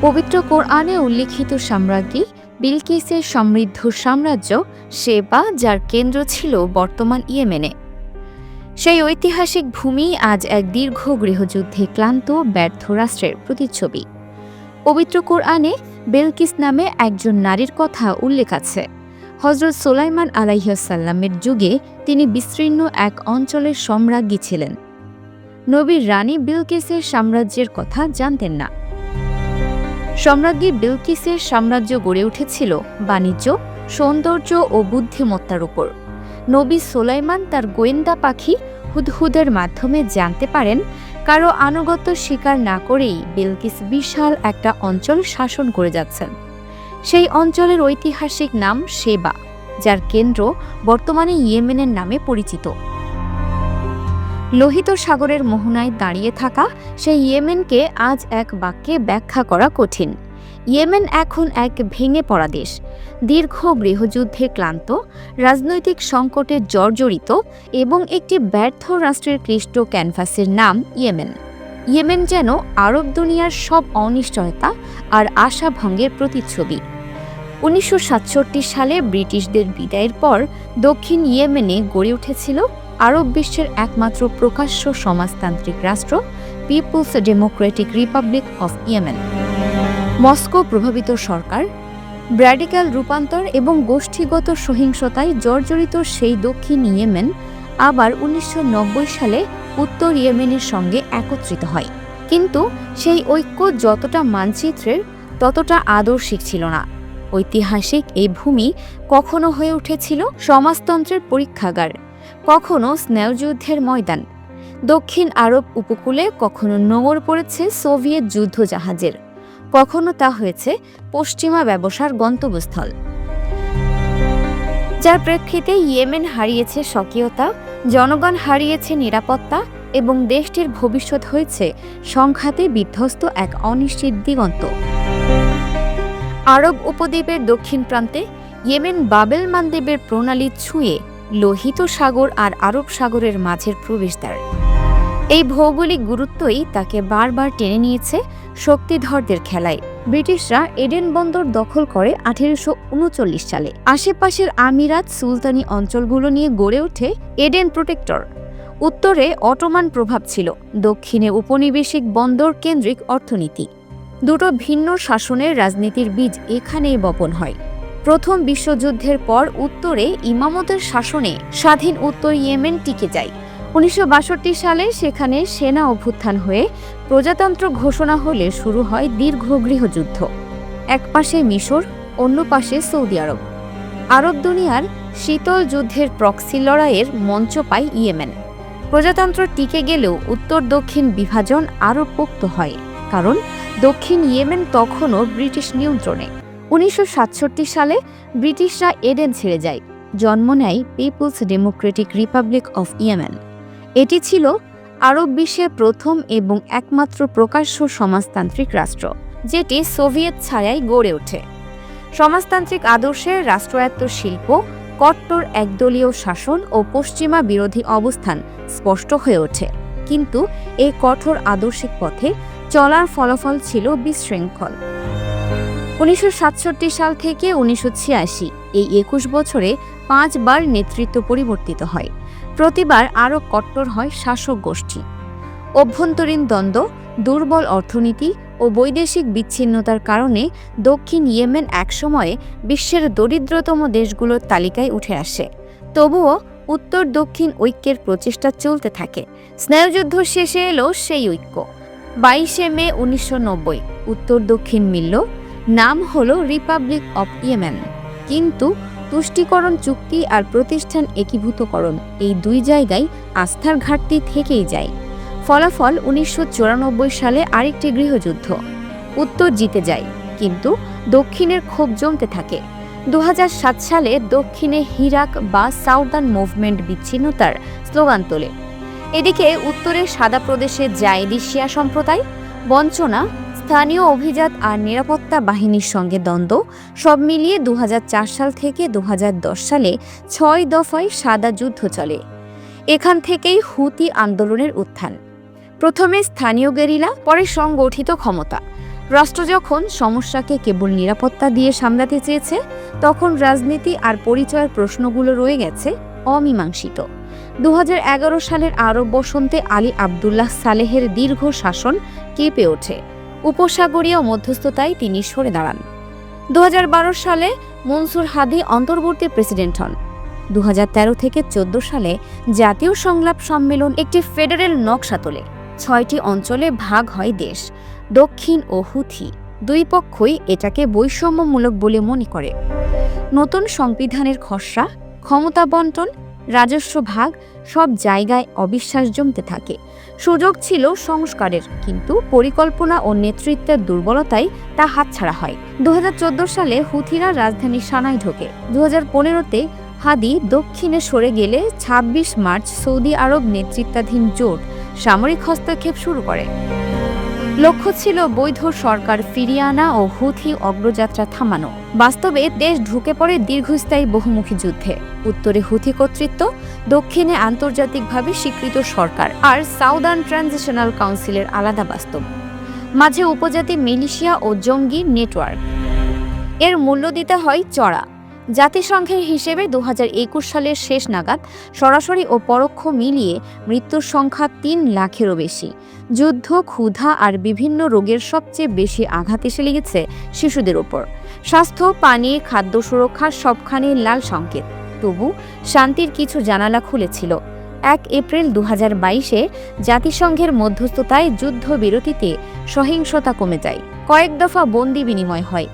পবিত্র কোরআনে উল্লিখিত সাম্রাজ্ঞী বিলকিসের সমৃদ্ধ সাম্রাজ্য সেবা যার কেন্দ্র ছিল বর্তমান ইয়েমেনে। সেই ঐতিহাসিক ভূমি আজ এক দীর্ঘ গৃহযুদ্ধে ক্লান্ত, ব্যর্থ রাষ্ট্রের প্রতিচ্ছবি। পবিত্র কোরআনে বেলকিস নামে একজন নারীর কথা উল্লেখ আছে। হজরত সোলাইমান আলাইসাল্লামের যুগে তিনি বিস্তীর্ণ এক অঞ্চলের সম্রাজ্ঞী ছিলেন। নবীর রানী বিলকিসের সাম্রাজ্যের কথা জানতেন না। সম্রাজ্ঞী বিলকিসের সাম্রাজ্য গড়ে উঠেছিল বাণিজ্য, সৌন্দর্য ও বুদ্ধিমত্তার উপর। নবী সোলাইমান তার গোয়েন্দা পাখি হুদহুদের মাধ্যমে জানতে পারেন, কারও আনুগত্য স্বীকার না করেই বিলকিস বিশাল একটা অঞ্চল শাসন করে যাচ্ছেন। সেই অঞ্চলের ঐতিহাসিক নাম সেবা যার কেন্দ্র বর্তমানে ইয়েমেনের নামে পরিচিত। লোহিত সাগরের মোহনায় দাঁড়িয়ে থাকা সেই ইয়েমেনকে আজ এক বাক্যে ব্যাখ্যা করা কঠিন। ইয়েমেন এখন এক ভেঙে পড়া দেশ। দীর্ঘ গৃহযুদ্ধে ক্লান্ত, রাজনৈতিক সংকটে জর্জরিত এবং একটি ব্যর্থ রাষ্ট্রের ক্লিষ্ট ক্যানভাসের নাম ইয়েমেন। ইয়েমেন যেন আরব দুনিয়ার সব অনিশ্চয়তা আর আশাভঙ্গের প্রতিচ্ছবি। উনিশশো সাতষট্টি সালে ব্রিটিশদের বিদায়ের পর দক্ষিণ ইয়েমেনে গড়ে উঠেছিল আরব বিশ্বের একমাত্র প্রকাশ্য সমাজতান্ত্রিক রাষ্ট্র people's democratic republic of Yemen Moscow প্রভাবিত সরকার ব্র্যাডিক্যাল রূপান্তর এবং গোষ্ঠীগত সহিংসতায় জর্জরিত সেই দক্ষিণ ইয়েমেন আবার উনিশশো নব্বই সালে উত্তর ইয়েমেনের সঙ্গে একত্রিত হয়। কিন্তু সেই ঐক্য যতটা মানচিত্রের, ততটা আদর্শিক ছিল না। ঐতিহাসিক এই ভূমি কখনো হয়ে উঠেছিল সমাজতন্ত্রের পরীক্ষাগার। কখনো স্নেহযুদ্ধের ময়দান। দক্ষিণ আরব উপকূলে কখনো নোঙর পড়েছে সোভিয়েত যুদ্ধ জাহাজের। কখনো তা হয়েছে পশ্চিমা ব্যবসার গন্তব্যস্থল। যার প্রেক্ষিতে ইয়েমেন হারিয়েছে স্বকীয়তা, জনগণ হারিয়েছে নিরাপত্তা এবং দেশটির ভবিষ্যৎ হয়েছে সংঘাতে বিধ্বস্ত এক অনিশ্চিত দিগন্ত। আরব উপদ্বীপের দক্ষিণ প্রান্তে ইয়েমেন বাবেল মানদেবের প্রণালী ছুঁয়ে লোহিত সাগর আর আরব সাগরের মাঝের প্রবেশদ্বার। এই ভৌগোলিক গুরুত্বই তাকে বারবার টেনে নিয়েছে শক্তিধরদের খেলায়। ব্রিটিশরা এডেন বন্দর দখল করে আঠেরোশো উনচল্লিশ সালে। আশেপাশের আমিরাত সুলতানি অঞ্চলগুলো নিয়ে গড়ে ওঠে এডেন প্রোটেক্টর। উত্তরে অটোমান প্রভাব ছিল, দক্ষিণে উপনিবেশিক বন্দর কেন্দ্রিক অর্থনীতি। দুটো ভিন্ন শাসনের রাজনীতির বীজ এখানেই বপন হয়। প্রথম বিশ্বযুদ্ধের পর উত্তরে ইমামতের শাসনে স্বাধীন উত্তর ইয়েমেন টিকে যায়। উনিশশো বাষট্টি সালে সেখানে সেনা অভ্যুত্থান হয়ে প্রজাতন্ত্র ঘোষণা হলে শুরু হয় দীর্ঘ গৃহযুদ্ধ এক পাশে মিশর, অন্য পাশে সৌদি আরব। আরব দুনিয়ার শীতল যুদ্ধের প্রক্সি লড়াইয়ের মঞ্চ পায় ইয়েমেন। প্রজাতন্ত্র টিকে গেলেও উত্তর দক্ষিণ বিভাজন আরও পোক্ত হয়, কারণ দক্ষিণ ইয়েমেন তখনও ব্রিটিশ নিয়ন্ত্রণে। উনিশশো সাতষট্টি সালে ব্রিটিশরা এডেন ছেড়ে যায়। জন্ম নেয় people's democratic republic of Yemen. এটি ছিল আরব বিশ্বের প্রথম এবং একমাত্র প্রকাশ্য সমাজতান্ত্রিক রাষ্ট্র, যেটি সোভিয়েত ছায়ায় গড়ে ওঠে। সমাজতান্ত্রিক আদর্শের রাষ্ট্রায়ত্ত শিল্প কট্টর একদলীয় শাসন ও পশ্চিমা বিরোধী অবস্থান স্পষ্ট হয়ে ওঠে। কিন্তু এই কঠোর আদর্শিক পথে চলার ফলাফল ছিল বিশৃঙ্খল। উনিশশো সাতষট্টি সাল থেকে উনিশশো ছিয়াশি, এই একুশ বছরে পাঁচবার নেতৃত্ব পরিবর্তিত হয়। প্রতিবার আরও কট্টর হয় শাসক গোষ্ঠী। অভ্যন্তরীণ দ্বন্দ্ব, দুর্বল অর্থনীতি ও বৈদেশিক বিচ্ছিন্নতার কারণে দক্ষিণ ইয়েমেন একসময়ে বিশ্বের দরিদ্রতম দেশগুলোর তালিকায় উঠে আসে। তবুও উত্তর দক্ষিণ ঐক্যের প্রচেষ্টা চলতে থাকে। স্নায়ুযুদ্ধ শেষে এলো সেই ঐক্য। বাইশে মে উনিশশো নব্বই, উত্তর দক্ষিণ মিলল। নাম হল রিপাবলিক অফ ইয়েমেন কিন্তু তুষ্টিকরণ চুক্তি আর প্রতিষ্ঠান একীভূতকরণ এই দুই জায়গায় আস্থার ঘাটতি থেকেই যায়। ফলাফল উনিশশো চুরানব্বই সালে আরেকটি গৃহযুদ্ধ। উত্তর জিতে যায়, কিন্তু দক্ষিণের ক্ষোভ জমতে থাকে। দু হাজার সাত সালে দক্ষিণে হিরাক বা সাউদার্ন মুভমেন্ট বিচ্ছিন্নতার স্লোগান তোলে। এদিকে উত্তরের সাদা প্রদেশে জায়েদি শিয়া সম্প্রদায়, বঞ্চনা স্থানীয় অভিজাত আর নিরাপত্তা বাহিনীর সঙ্গে দ্বন্দ্ব। সব মিলিয়ে দু হাজার চার সাল থেকে দু হাজার দশ সালে ছয় দফায় সাদা যুদ্ধ চলে। এখান থেকেই হুতি আন্দোলনের উত্থান। প্রথমে স্থানীয় গেরিলা, পরে সংগঠিত ক্ষমতা। রাষ্ট্র যখন সমস্যাকে কেবল নিরাপত্তা দিয়ে সামলাতে চেয়েছে, তখন রাজনীতি আর পরিচয়ের প্রশ্নগুলো রয়ে গেছে অমীমাংসিত। দু হাজার এগারো সালের আরব বসন্তে আলী আবদুল্লাহ সালেহের দীর্ঘ শাসন কেঁপে ওঠে। উপসাগরীয় মধ্যস্থতায় তিনি সরে দাঁড়ান। দুহাজার বারো সালে মনসুর হাদি অন্তর্বর্তী প্রেসিডেন্ট হন। দু থেকে চোদ্দ সালে জাতীয় সংলাপ সম্মেলন একটি ফেডারেল নকশা তোলে। ছয়টি অঞ্চলে ভাগ হয় দেশ, দক্ষিণ ও হুথি। দুই পক্ষই এটাকে বৈষম্যমূলক বলে মনে করে। নতুন সংবিধানের খসড়া, ক্ষমতা বন্টন, রাজস্ব ভাগ সব জায়গায় অবিশ্বাস জমতে থাকে। সুযোগ ছিল সংস্কারের, কিন্তু পরিকল্পনা ও নেতৃত্বের দুর্বলতায় তা হাতছাড়া হয়। দু হাজার চোদ্দ সালে হুথিরা রাজধানী সানায় ঢোকে। দু পনেরোতে হাদি দক্ষিণে সরে গেলে ২৬ মার্চ সৌদি আরব নেতৃত্বাধীন জোট সামরিক হস্তক্ষেপ শুরু করে। লক্ষ্য ছিল বৈধ সরকার ফিরিয়ে আনা ও হুথি অগ্রযাত্রা থামানো। বাস্তবে দেশ ঢুকে পড়ে দীর্ঘস্থায়ী বহুমুখী যুদ্ধে। উত্তরে হুথি কর্তৃত্ব, দক্ষিণে আন্তর্জাতিকভাবে স্বীকৃত সরকার আর সাউদার্ন ট্রানজিশনাল কাউন্সিলের আলাদা বাস্তব। মাঝে উপজাতি মিলিশিয়া ও জঙ্গি নেটওয়ার্ক। এর মূল্য দিতে হয় চড়া। জাতিসংঘের হিসেবে দু হাজার একুশ সালের শেষ নাগাদ সরাসরি ও পরোক্ষ মিলিয়ে মৃত্যুর সংখ্যা তিন লাখেরও বেশি। যুদ্ধ, ক্ষুধা আর বিভিন্ন রোগের সবচেয়ে বেশি আঘাত এসে লেগেছে শিশুদের ওপর। স্বাস্থ্য, পানি, খাদ্য সুরক্ষা সবখানে লাল সংকেত। তবু শান্তির কিছু জানালা খুলেছিল। এক এপ্রিল দু হাজার বাইশে জাতিসংঘের মধ্যস্থতায় যুদ্ধবিরতিতে সহিংসতা কমে যায়। কয়েক দফা বন্দি বিনিময় হয়।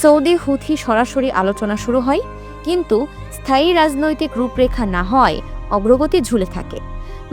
সৌদি হুথি সরাসরি আলোচনা শুরু হয়, কিন্তু স্থায়ী রাজনৈতিক রূপরেখা না হয় অগ্রগতি ঝুলে থাকে।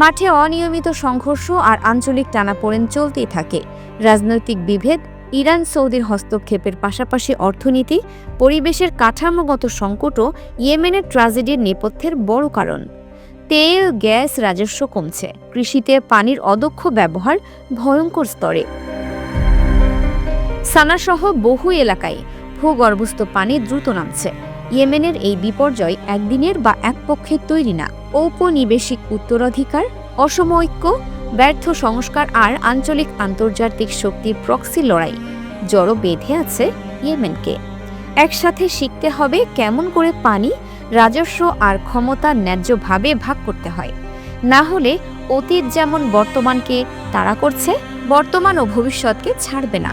মাঠে অনিয়মিত সংঘর্ষ আর আঞ্চলিক টানাপোড়েন চলতেই থাকে। রাজনৈতিক বিভেদ, ইরান সৌদির হস্তক্ষেপের পাশাপাশি অর্থনীতি, পরিবেশের কাঠামোগত সংকটও ইয়েমেনের ট্রাজেডির নেপথ্যের বড় কারণ। তেল, গ্যাস রাজস্ব কমছে, কৃষিতে পানির অদক্ষ ব্যবহার ভয়ঙ্কর স্তরে। সানাসহ বহু এলাকায় ভূগর্ভস্থ পানি দ্রুত নামছে। ইয়েমেনের এই বিপর্যয় একদিনের বা এক পক্ষের তৈরি না। ঔপনিবেশিক উত্তরাধিকার, অসম ঐক্য, ব্যর্থ সংস্কার আর আঞ্চলিক আন্তর্জাতিক শক্তির প্রক্সি লড়াই জড়ো বেঁধে আছে ইয়েমেনকে। একসাথে শিখতে হবে কেমন করে পানি, রাজস্ব আর ক্ষমতা ন্যায্যভাবে ভাগ করতে হয়। না হলে অতীত যেমন বর্তমানকে তাড়া করছে, বর্তমান ও ভবিষ্যৎকে ছাড়বে না।